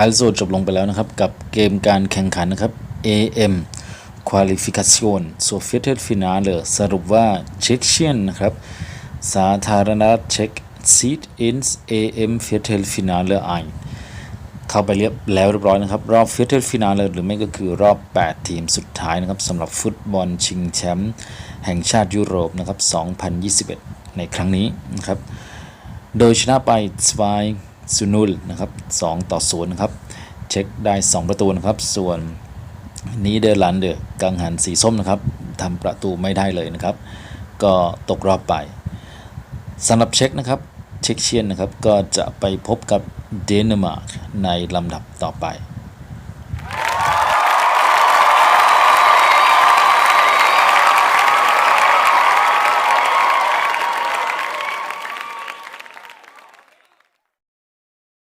also จบลงไปแล้วนะครับ กับเกมการแข่งขันนะครับ AM Qualification so Viertelfinale สรุปว่าเช็กเชียนนะครับ สาธารณรัฐเช็ก Seed ins AM Viertelfinale ein เข้าไปเรียบแล้วเรียบร้อยนะครับ รอบ Viertelfinale หรือไม่ก็คือรอบ 8 ทีมสุดท้ายนะครับสำหรับฟุตบอลชิงแชมป์แห่งชาติยุโรปนะครับ 2021 ในครั้งนี้นะครับ โดยชนะไป2 0 ซูนูลนะครับ2ต่อ0นะครับเช็คได้ 2 ประตูนะครับ ส่วนนี้เดอร์แลนเดอร์กังหันสีส้มนะครับทำประตูไม่ได้เลยนะครับ ก็ตกรอบไปสำหรับเช็คนะครับเช็กเชียนนะครับก็จะไปพบกับเดนมาร์กในลำดับต่อไป